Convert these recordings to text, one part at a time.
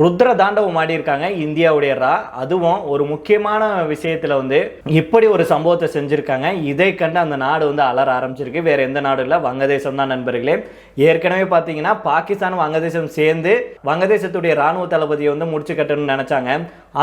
ருத்ர தாண்டவம் ஆடியிருக்காங்க. இந்தியாவுடைய ரா. அதுவும் ஒரு முக்கியமான விஷயத்தில் வந்து இப்படி ஒரு சம்பவத்தை செஞ்சுருக்காங்க. இதை கண்டு அந்த நாடு வந்து அலர ஆரம்பிச்சிருக்கு. வேறு எந்த நாடும் இல்லை. வங்கதேசம் தான் நண்பர்களே. ஏற்கனவே பார்த்தீங்கன்னா பாகிஸ்தான் வங்கதேசம் சேர்ந்து வங்கதேசத்துடைய ராணுவ தளபதியை வந்து முடிச்சு கட்டணும்னு நினைச்சாங்க.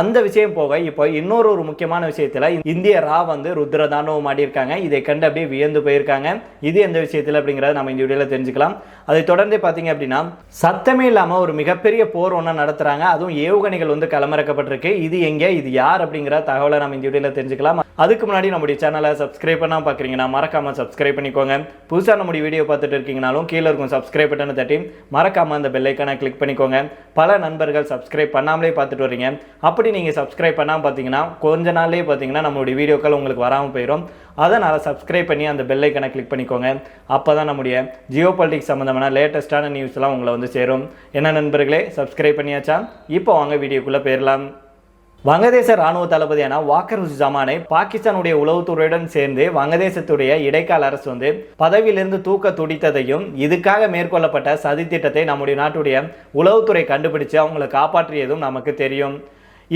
அந்த விஷயம் போக இப்போ இன்னொரு ஒரு முக்கியமான விஷயத்தில் இந்திய ரா வந்து ருத்ர தாண்டவம் ஆடியிருக்காங்க. இதை கண்டு அப்படியே வியந்து போயிருக்காங்க. இது எந்த விஷயத்தில் அப்படிங்கிறத நம்ம இந்த வீடியோவில் தெரிஞ்சுக்கலாம். அதை தொடர்ந்து பார்த்தீங்க அப்படின்னா சத்தமே இல்லாமல் ஒரு மிகப்பெரிய போர் ஒன்று நடத்துறாங்க அதுவும் ஏவுகணைகள் வந்து களமிறக்கப்பட்டிருக்கு. இது எங்கே? இது யார்? அப்படிங்கிற தகவலை நம்ம இந்த வீடியோவில் தெரிஞ்சுக்கலாம். அதுக்கு முன்னாடி நம்முடைய சேனலை சப்ஸ்கிரைப் பண்ணால் பார்க்குறீங்கன்னா மறக்காமல் சப்ஸ்கிரைப் பண்ணிக்கோங்க. புதுசாக நம்முடைய வீடியோ பார்த்துட்டு இருக்கீங்கனாலும் கீழே இருக்கும் சப்ஸ்கிரைப் பட்டனை தட்டி மறக்காம அந்த பெல்லைக்கான கிளிக் பண்ணிக்கோங்க. பல நண்பர்கள் சப்ஸ்கிரைப் பண்ணாமலே பார்த்துட்டு வர்றீங்க அப்படி நீங்கள் சப்ஸ்கிரைப் பண்ணாமல் பார்த்தீங்கன்னா கொஞ்ச நாள்லேயே பார்த்தீங்கன்னா நம்மளுடைய வீடியோக்கள் உங்களுக்கு வராமல் போயிடும் அதனால் சப்ஸ்கிரைப் பண்ணி அந்த பெல்லைக்கனை கிளிக் பண்ணிக்கோங்க. அப்போ தான் நம்முடைய ஜியோ பாலிட்டிக்ஸ் சம்மந்தமான லேட்டஸ்ட்டான நியூஸ்லாம் உங்களை வந்து சேரும். என்ன நண்பர்களே சப்ஸ்கிரைப் பண்ணியாச்சா? இப்போ வாங்க வீடியோக்குள்ளே போயிடலாம் வங்கதேச ராணுவ தளபதியான வாக்கர் ஜமானை பாகிஸ்தானுடைய உளவுத்துறையுடன் சேர்ந்து வங்கதேசத்துடைய இடைக்கால அரசு வந்து பதவியிலிருந்து தூக்க துடித்ததையும் இதுக்காக மேற்கொள்ளப்பட்ட சதி திட்டத்தை நம்முடைய நாட்டுடைய உளவுத்துறை கண்டுபிடிச்சு அவங்களை காப்பாற்றியதும் நமக்கு தெரியும்.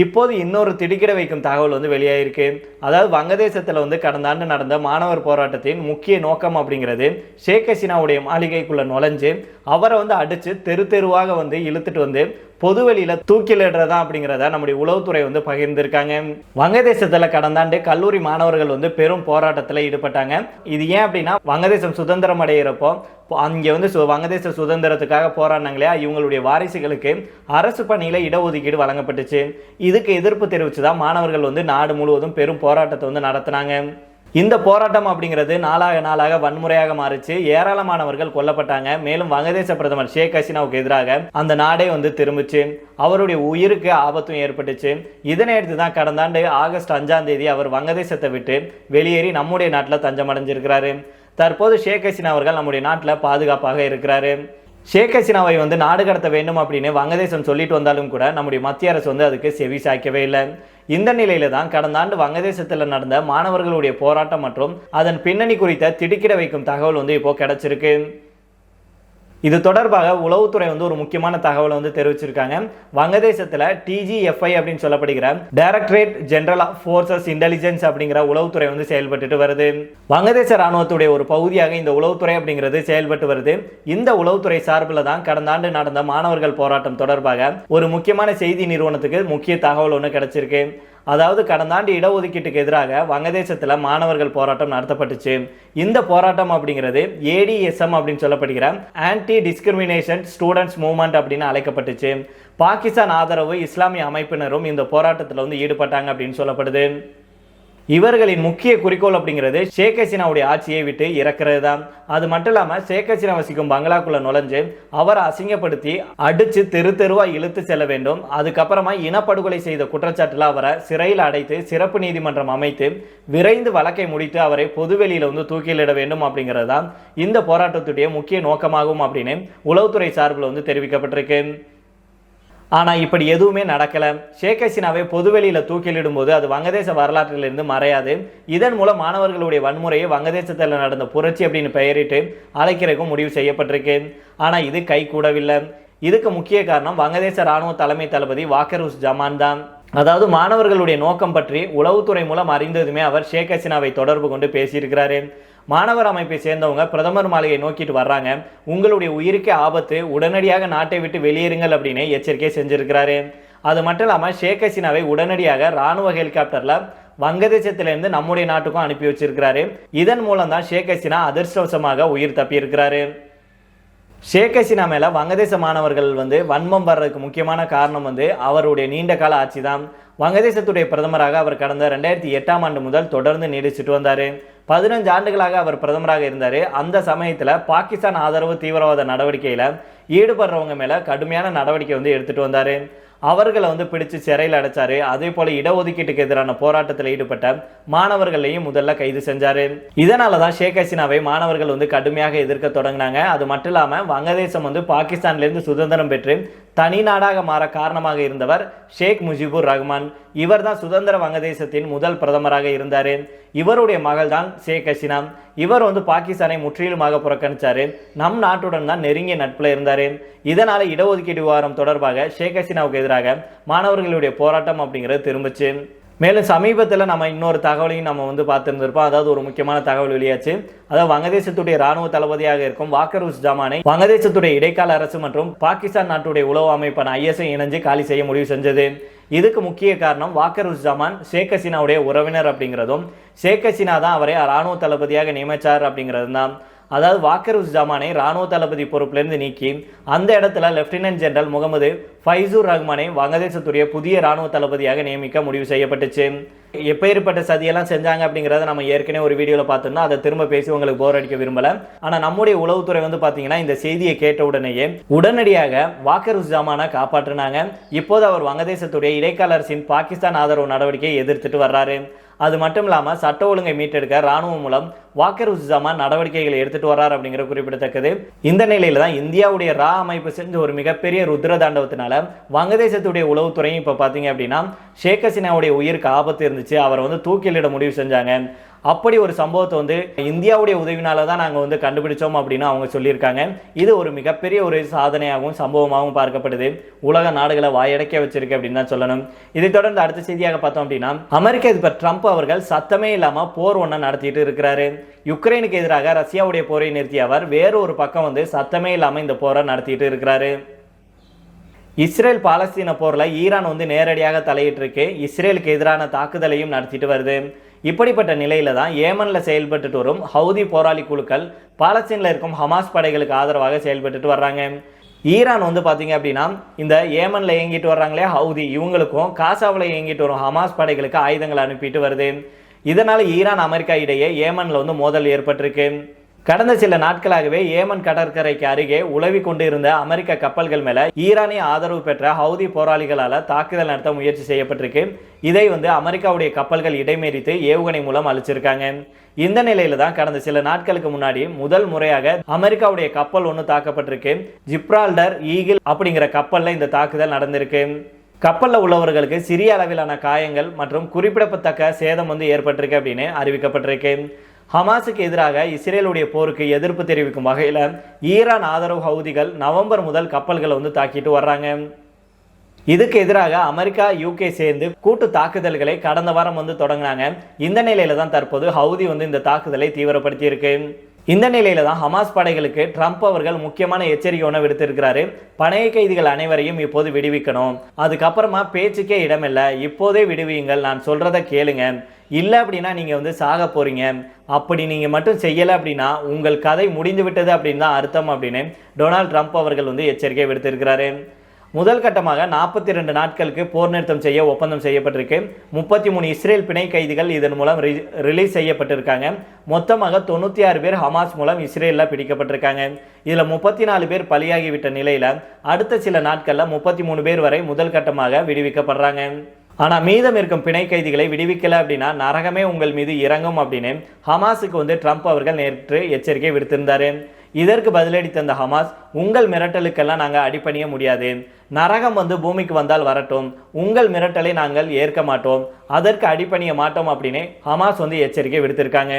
இப்போது இன்னொரு திடுக்கிட வைக்கும் தகவல் வந்து வெளியாயிருக்கு. அதாவது வங்கதேசத்தில் வந்து கடந்த ஆண்டு நடந்த மாணவர் போராட்டத்தின் முக்கிய நோக்கம் அப்படிங்கிறது ஷேக் ஹசீனாவுடைய மாளிகைக்குள்ளே நுழைஞ்சு அவரை வந்து அடித்து தெரு தெருவாக வந்து இழுத்துட்டு வந்து பொதுவெளியில தூக்கிலிடுறதா அப்படிங்கிறத நம்முடைய உளவுத்துறை வந்து பகிர்ந்திருக்காங்க. வங்கதேசத்துல கடந்த ஆண்டு கல்லூரி மாணவர்கள் வந்து பெரும் போராட்டத்தில் ஈடுபட்டாங்க. இது ஏன் அப்படின்னா வங்கதேசம் சுதந்திரம் அடைகிறப்போ அங்கே வந்து சு- வங்கதேச சுதந்திரத்துக்காக போராடினாங்க இல்லையா? இவங்களுடைய வாரிசுகளுக்கு அரசு பணியில் இடஒதுக்கீடு வழங்கப்பட்டுச்சு. இதுக்கு எதிர்ப்பு தெரிவித்து தான் மாணவர்கள் வந்து நாடு முழுவதும் பெரும் போராட்டத்தை வந்து நடத்தினாங்க. இந்த போராட்டம் அப்படிங்கிறது நாளாக நாளாக வன்முறையாக மாறிச்சு. ஏராளமானவர்கள் கொல்லப்பட்டாங்க. மேலும் வங்கதேச பிரதமர் ஷேக் ஹசீனாவுக்கு எதிராக அந்த நாடே வந்து திரும்பிச்சு. அவருடைய உயிருக்கு ஆபத்தும் ஏற்பட்டுச்சு. இதனை அடுத்து தான் கடந்த ஆண்டு ஆகஸ்ட் அஞ்சாம் தேதி அவர் வங்கதேசத்தை விட்டு வெளியேறி நம்முடைய நாட்டில் தஞ்சமடைஞ்சிருக்கிறாரு. தற்போது ஷேக் ஹசீனா அவர்கள் நம்முடைய நாட்டில் பாதுகாப்பாக இருக்கிறாரு. ஷேக் ஹசீனாவை வந்து நாடு கடத்த வேண்டும் அப்படின்னு வங்கதேசம் சொல்லிட்டு வந்தாலும் கூட நம்முடைய மத்திய அரசு வந்து அதுக்கு செவி சாய்க்கவே இல்லை. இந்த நிலையில தான் கடந்த ஆண்டு வங்கதேசத்தில் நடந்த மாணவர்களுடைய போராட்டம் மற்றும் அதன் பின்னணி குறித்த திடுக்கிட வைக்கும் தகவல் வந்து இப்போ கிடைச்சிருக்கு. இது தொடர்பாக உளவுத்துறை வந்து ஒரு முக்கியமான தகவலை வந்து தெரிவிச்சிருக்காங்க. வங்கதேசத்தில் டிஜிஎஃப்ஐ அப்படின்னு சொல்லப்படுகிற directorate general of forces intelligence அப்படிங்கிற உளவுத்துறை வந்து செயல்பட்டுட்டு வருது. வங்கதேச ராணுவத்துடைய ஒரு பகுதியாக இந்த உளவுத்துறை அப்படிங்கிறது செயல்பட்டு வருது. இந்த உளவுத்துறை சார்பில் தான் கடந்த ஆண்டு நடந்த மாணவர்கள் போராட்டம் தொடர்பாக ஒரு முக்கியமான செய்தி நிறுவனத்துக்கு முக்கிய தகவல் ஒன்று கிடைச்சிருக்கு. அதாவது கடந்த ஆண்டு இடஒதுக்கீட்டுக்கு எதிராக வங்கதேசத்தில் மாணவர்கள் போராட்டம் நடத்தப்பட்டுச்சு. இந்த போராட்டம் அப்படிங்கிறது ஏடிஎஸ்எம் அப்படின்னு சொல்லப்படுகிற ஆன்டி டிஸ்கிரிமினேஷன் ஸ்டூடெண்ட்ஸ் மூவ்மெண்ட் அப்படின்னு அழைக்கப்பட்டுச்சு. பாகிஸ்தான் ஆதரவு இஸ்லாமிய அமைப்பினரும் இந்த போராட்டத்தில் வந்து ஈடுபட்டாங்க அப்படின்னு சொல்லப்படுது. இவர்களின் முக்கிய குறிக்கோள் அப்படிங்கிறது ஷேக் ஹசீனாவுடைய ஆட்சியை விட்டு இறக்குறது தான் அது மட்டும் இல்லாமல் ஷேக் ஹசீனா வசிக்கும் பங்களாக்குள்ள நுழைஞ்சு அவரை அசிங்கப்படுத்தி அடித்து தெரு தெருவாக இழுத்து செல்ல வேண்டும். அதுக்கப்புறமா இனப்படுகொலை செய்த குற்றச்சாட்டில் அவரை சிறையில் அடைத்து சிறப்பு நீதிமன்றம் அமைத்து விரைந்து வழக்கை முடித்து அவரை பொதுவெளியில் வந்து தூக்கிலிட வேண்டும் அப்படிங்கிறது தான் இந்த போராட்டத்துடைய முக்கிய நோக்கமாகும் அப்படின்னு உளவுத்துறை சார்பில் வந்து தெரிவிக்கப்பட்டிருக்கு. ஆனால் இப்படி எதுவுமே நடக்கலை. ஷேக் ஹசீனாவை பொதுவெளியில் தூக்கிலிடும்போது அது வங்கதேச வரலாற்றிலிருந்து மறையாது. இதன் மூலம் மாணவர்களுடைய வன்முறையை வங்கதேசத்தில் நடந்த புரட்சி அப்படின்னு பெயரிட்டு அழைக்கிறதுக்கும் முடிவு செய்யப்பட்டிருக்கு. ஆனால் இது கை கூடவில்லை. இதுக்கு முக்கிய காரணம் வங்கதேச ராணுவ தலைமை தளபதி வாக்கருஸ் ஜமான் தான். அதாவது மாணவர்களுடைய நோக்கம் பற்றி உளவுத்துறை மூலம் அறிந்ததுமே அவர் ஷேக் ஹசீனாவை தொடர்பு கொண்டு பேசியிருக்கிறாரு. மாணவர் அமைப்பை சேர்ந்தவங்க பிரதமர் மாளிகை நோக்கிட்டு வர்றாங்க. உங்களுடைய உயிருக்கே ஆபத்து. உடனடியாக நாட்டை விட்டு வெளியேறுங்கள் அப்படின்னு எச்சரிக்கை செஞ்சிருக்கிறாரு. அது மட்டும் இல்லாமல் ஷேக் ஹசீனாவை உடனடியாக ராணுவ ஹெலிகாப்டர்ல வங்கதேசத்திலிருந்து நம்முடைய நாட்டுக்கும் அனுப்பி வச்சிருக்கிறாரு. இதன் மூலம் தான் ஷேக் ஹசீனா அதிர்ஷ்டவசமாக உயிர் தப்பியிருக்கிறாரு. ஷேக் ஹசீனா மேலே வங்கதேச மாணவர்கள் வந்து வன்மம் வர்றதுக்கு முக்கியமான காரணம் வந்து அவருடைய நீண்ட கால ஆட்சி தான் வங்கதேசத்துடைய பிரதமராக அவர் கடந்த ரெண்டாயிரத்தி எட்டாம் ஆண்டு முதல் தொடர்ந்து நீடிச்சிட்டு வந்தார். பதினஞ்சு ஆண்டுகளாக அவர் பிரதமராக இருந்தார். அந்த சமயத்தில் பாகிஸ்தான் ஆதரவு தீவிரவாத நடவடிக்கையில் ஈடுபடுறவங்க மேலே கடுமையான நடவடிக்கை வந்து எடுத்துகிட்டு வந்தார். அவர்களை வந்து பிடிச்சு சிறையில் அடைச்சாரு. அதே போல இடஒதுக்கீட்டுக்கு எதிரான போராட்டத்தில் ஈடுபட்ட மாணவர்களையும் முதல்ல கைது செஞ்சாரு. இதனால தான் ஷேக் ஹசீனாவை மாணவர்கள் வந்து கடுமையாக எதிர்க்க தொடங்கினாங்க. அது மட்டும் இல்லாமல் வங்கதேசம் வந்து பாகிஸ்தான்லேருந்து சுதந்திரம் பெற்று தனி நாடாக மாற காரணமாக இருந்தவர் ஷேக் முஜிபுர் ரஹ்மான். இவர் தான் சுதந்திர வங்கதேசத்தின் முதல் பிரதமராக இருந்தார். இவருடைய மகள் தான் ஷேக் ஹசினா. இவர் வந்து பாகிஸ்தானை முற்றிலுமாக புறக்கணித்தார் நம் நாட்டுடன் தான் நெருங்கிய நட்பில் இருந்தார். இதனால் இடஒதுக்கீடு விவகாரம் தொடர்பாக ஷேக் ஹசினாவுக்கு எதிராக மாணவர்களுடைய போராட்டம் அப்படிங்கிறது திரும்பிச்சு. மேலும் சமீபத்தில் நம்ம இன்னொரு தகவலையும் நம்ம வந்து பார்த்துருந்துருப்போம். அதாவது ஒரு முக்கியமான தகவல் வெளியாச்சு. அதாவது வங்கதேசத்துடைய ராணுவ தளபதியாக இருக்கும் வாக்கர் உஸ் ஜமானை வங்கதேசத்துடைய இடைக்கால அரசு மற்றும் பாகிஸ்தான் நாட்டுடைய உளவு அமைப்பான ஐஎஸ்ஐ இணைஞ்சு காலி செய்ய முடிவு செஞ்சது. இதுக்கு முக்கிய காரணம் வாக்கர் உஸ் ஜமான் ஷேக் ஹசீனாவுடைய உறவினர் அப்படிங்கிறதும் ஷேக் ஹசீனா தான் அவரை ராணுவ தளபதியாக நியமிச்சார் அப்படிங்கிறது தான். அதாவது வாக்கர் உஸ் ஜமானை ராணுவ தளபதி பொறுப்பிலிருந்து நீக்கி அந்த இடத்துல லெப்டினன்ட் ஜெனரல் முகமது ஃபைசூர் ரஹ்மானை வங்கதேசத்துடைய புதிய ராணுவ தளபதியாக நியமிக்க முடிவு செய்யப்பட்டுச்சு. எப்பேற்பட்ட சதியெல்லாம் செஞ்சாங்க அப்படிங்கிறத நம்ம ஏற்கனவே ஒரு வீடியோவில் பார்த்தோம்னா அதை திரும்ப பேசி உங்களுக்கு போர் அடிக்க விரும்பல. ஆனால் நம்முடைய உளவுத்துறை வந்து பார்த்தீங்கன்னா இந்த செய்தியை கேட்ட உடனேயே உடனடியாக வாக்கர் உஸ் ஜமானை காப்பாற்றினாங்க. இப்போது அவர் வங்கதேசத்துடைய இடைக்கால அரசின் பாகிஸ்தான் ஆதரவு நடவடிக்கையை எதிர்த்துட்டு வர்றாரு. அது மட்டும் இல்லாமல் சட்ட ஒழுங்கை மீட்டெடுக்க ராணுவம் மூலம் வாக்கர் உஸ்ஸாமான் நடவடிக்கைகளை எடுத்துட்டு வர்றார் அப்படிங்கிற குறிப்பிடத்தக்கது. இந்த நிலையில தான் இந்தியாவுடைய ரா அமைப்பு செஞ்ச ஒரு மிகப்பெரிய ருத்ர தாண்டவத்தினால வங்கதேசத்துடைய உளவுத்துறையும் இப்போ பார்த்தீங்க அப்படின்னா ஷேக் ஹசீனாவுடைய உயிருக்கு ஆபத்து இருந்துச்சு. அவரை வந்து தூக்கிலிட முடிவு செஞ்சாங்க. அப்படி ஒரு சம்பவத்தை வந்து இந்தியாவுடைய உதவினால தான் நாங்கள் வந்து கண்டுபிடிச்சோம் அப்படின்னு அவங்க சொல்லியிருக்காங்க. இது ஒரு மிகப்பெரிய ஒரு சாதனையாகவும் சம்பவமாகவும் பார்க்கப்படுது. உலக நாடுகளை வாயடைக்க வச்சிருக்கு அப்படின்னு தான் சொல்லணும். இதை தொடர்ந்து அடுத்த செய்தியாக பார்த்தோம் அப்படின்னா அமெரிக்க அதிபர் ட்ரம்ப் அவர்கள் சத்தமே இல்லாமல் போர் ஒன்றை நடத்திட்டு இருக்கிறாரு. யுக்ரைனுக்கு எதிராக ரஷ்யாவுடைய போரை நிறுத்திய அவர் வேறு ஒரு பக்கம் வந்து சத்தமே இல்லாமல் இந்த போரை நடத்திட்டு இருக்கிறாரு. இஸ்ரேல் பாலஸ்தீன போரில் ஈரான் வந்து நேரடியாக தலையிட்டிருக்கு. இஸ்ரேலுக்கு எதிரான தாக்குதலையும் நடத்திட்டு வருது. இப்படிப்பட்ட நிலையில தான் ஏமனில் செயல்பட்டுட்டு வரும் ஹவுதி போராளி குழுக்கள் பாலஸ்தீனில் இருக்கும் ஹமாஸ் படைகளுக்கு ஆதரவாக செயல்பட்டுட்டு வர்றாங்க. ஈரான் வந்து பார்த்தீங்க அப்படின்னா இந்த ஏமனில் இயங்கிட்டு வர்றாங்களே ஹவுதி இவங்களுக்கும் காசாவில் இயங்கிட்டு வரும் ஹமாஸ் படைகளுக்கு ஆயுதங்கள் அனுப்பிட்டு வருது. இதனால் ஈரான் அமெரிக்கா இடையே ஏமனில் வந்து மோதல் ஏற்பட்டிருக்கு. கடந்த சில நாட்களாகவே ஏமன் கடற்கரைக்கு அருகே உழவி கொண்டிருந்த அமெரிக்க கப்பல்கள் மேல ஈரானிய ஆதரவு பெற்ற ஹவுதி போராளிகளால தாக்குதல் நடத்த முயற்சி செய்யப்பட்டிருக்கு. இதை வந்து அமெரிக்காவுடைய கப்பல்கள் இடைமறித்து ஏவுகணை மூலம் அழிச்சிருக்காங்க. இந்த நிலையில தான் கடந்த சில நாட்களுக்கு முன்னாடி முதல் முறையாக அமெரிக்காவுடைய கப்பல் ஒன்று தாக்கப்பட்டிருக்கு. ஜிப்ரால்டர் ஈகிள் அப்படிங்கிற கப்பல்ல இந்த தாக்குதல் நடந்திருக்கு. கப்பலில் உள்ளவர்களுக்கு சிறிய அளவிலான காயங்கள் மற்றும் குறிப்பிடத்தக்க சேதம் வந்து ஏற்பட்டிருக்கு அப்படின்னு அறிவிக்கப்பட்டிருக்கு. ஹமாஸுக்கு எதிராக இஸ்ரேலுடைய போருக்கு எதிர்ப்பு தெரிவிக்கும் வகையில் ஈரான் ஆதரவு ஹவுதிகள் நவம்பர் முதல் கப்பல்களை வந்து தாக்கிட்டு வர்றாங்க. இதுக்கு எதிராக அமெரிக்கா யூகே சேர்ந்து கூட்டு தாக்குதல்களை கடந்த வாரம் வந்து தொடங்கினாங்க. இந்த நிலையில தான் தற்போது ஹவுதி வந்து இந்த தாக்குதலை தீவிரப்படுத்தி இருக்கு இந்த நிலையில தான் ஹமாஸ் படைகளுக்கு ட்ரம்ப் அவர்கள் முக்கியமான எச்சரிக்கை ஒன்று விடுத்திருக்கிறாரு. பணைய கைதிகள் அனைவரையும் இப்போது விடுவிக்கணும். அதுக்கப்புறமா பேச்சுக்கே இடமில்லை. இப்போதே விடுவியுங்கள் நான் சொல்றதை கேளுங்க. இல்லை அப்படின்னா நீங்கள் வந்து சாக போகிறீங்க அப்படி நீங்கள் மட்டும் செய்யலை அப்படின்னா உங்கள் கதை முடிந்து விட்டது அப்படின்னு தான் அர்த்தம் அப்படின்னு டொனால்ட் ட்ரம்ப் அவர்கள் வந்து எச்சரிக்கை விடுத்திருக்கிறாரு. முதல் கட்டமாக நாற்பத்தி ரெண்டு நாட்களுக்கு போர் நிறுத்தம் செய்ய ஒப்பந்தம் செய்யப்பட்டிருக்கு. முப்பத்தி மூணு இஸ்ரேல் பிணை கைதிகள் இதன் மூலம் ரி- ரிலீஸ் செய்யப்பட்டிருக்காங்க. மொத்தமாக தொண்ணூற்றி ஆறு பேர் ஹமாஸ் மூலம் இஸ்ரேலில் பிடிக்கப்பட்டிருக்காங்க. இதில் முப்பத்தி நாலு பேர் பலியாகிவிட்ட நிலையில் அடுத்த சில நாட்களில் முப்பத்தி மூணு பேர் வரை முதல் கட்டமாக விடுவிக்கப்படுறாங்க. ஆனால் மீதம் இருக்கும் பிணை கைதிகளை விடுவிக்கல அப்படின்னா நரகமே உங்கள் மீது இறங்கும் அப்படின்னு ஹமாஸுக்கு வந்து ட்ரம்ப் அவர்கள் நேற்று எச்சரிக்கை விடுத்திருந்தார். இதற்கு பதிலடி தந்த ஹமாஸ் உங்கள் மிரட்டலுக்கெல்லாம் நாங்கள் அடிபணிய முடியாது. நரகம் வந்து பூமிக்கு வந்தால் வரட்டும். உங்கள் மிரட்டலை நாங்கள் ஏற்க மாட்டோம். அதற்கு அடிபணிய மாட்டோம் அப்படின்னு ஹமாஸ் வந்து எச்சரிக்கை விடுத்திருக்காங்க.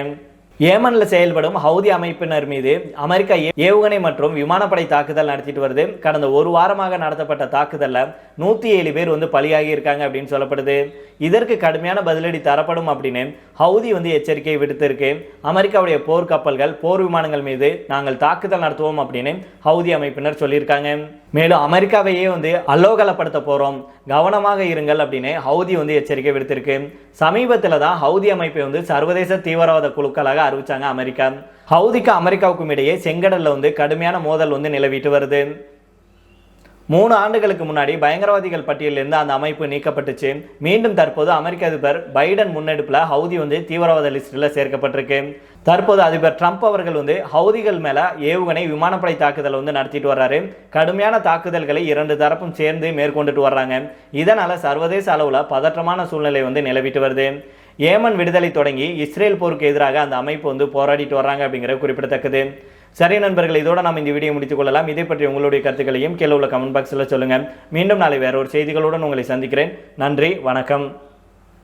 ஏமனில் செயல்படும் ஹவுதி அமைப்பினர் மீது அமெரிக்கா ஏ- ஏவுகணை மற்றும் விமானப்படை தாக்குதல் நடத்திட்டு வருது. கடந்த ஒரு வாரமாக நடத்தப்பட்ட தாக்குதலில் நூற்றி ஏழு பேர் வந்து பலியாகி இருக்காங்க அப்படின்னு சொல்லப்படுது. இதற்கு கடுமையான பதிலடி தரப்படும் அப்படின்னு ஹவுதி வந்து எச்சரிக்கை விடுத்திருக்கு. அமெரிக்காவுடைய போர் கப்பல்கள் போர் விமானங்கள் மீது நாங்கள் தாக்குதல் நடத்துவோம் அப்படின்னு ஹவுதி அமைப்பினர் சொல்லியிருக்காங்க. மேலும் அமெரிக்காவையே வந்து அல்லோகலப்படுத்த போகிறோம் கவனமாக இருங்கள் அப்படின்னு ஹவுதி வந்து எச்சரிக்கை விடுத்திருக்கு. சமீபத்தில் தான் ஹவுதி அமைப்பை வந்து சர்வதேச தீவிரவாத குழுக்களாக அறிவிச்சாங்க அமெரிக்கா. ஹவுதிக்கு அமெரிக்காவுக்கும் இடையே செங்கடலில் வந்து கடுமையான மோதல் வந்து நிலவிட்டு வருது. மூணு ஆண்டுகளுக்கு முன்னாடி பயங்கரவாதிகள் பட்டியலிருந்து அந்த அமைப்பு நீக்கப்பட்டுச்சு. மீண்டும் தற்போது அமெரிக்க அதிபர் பைடன் முன்னெடுப்பில் ஹவுதி வந்து தீவிரவாத லிஸ்ட்டில் சேர்க்கப்பட்டிருக்கு. தற்போது அதிபர் ட்ரம்ப் அவர்கள் வந்து ஹவுதிகள் மேலே ஏவுகணை விமானப்படை தாக்குதல் வந்து நடத்திட்டு வர்றாரு. கடுமையான தாக்குதல்களை இரண்டு தரப்பும் சேர்ந்து மேற்கொண்டுட்டு வர்றாங்க. இதனால் சர்வதேச அளவில் பதற்றமான சூழ்நிலை வந்து நிலவிட்டு வருது. ஏமன் விடுதலை தொடங்கி இஸ்ரேல் போருக்கு எதிராக அந்த அமைப்பு வந்து போராடிட்டு வர்றாங்க அப்படிங்கிறது குறிப்பிடத்தக்கது. சரி நண்பர்கள் இதோட நாம் இந்த வீடியோ முடித்துக் கொள்ளலாம். இதை பற்றி உங்களுடைய கருத்துக்களையும் கீழே உள்ள கமெண்ட் பாக்ஸில் சொல்லுங்கள் மீண்டும் நாளை வேற ஒரு செய்திகளுடன் உங்களை சந்திக்கிறேன். நன்றி வணக்கம்.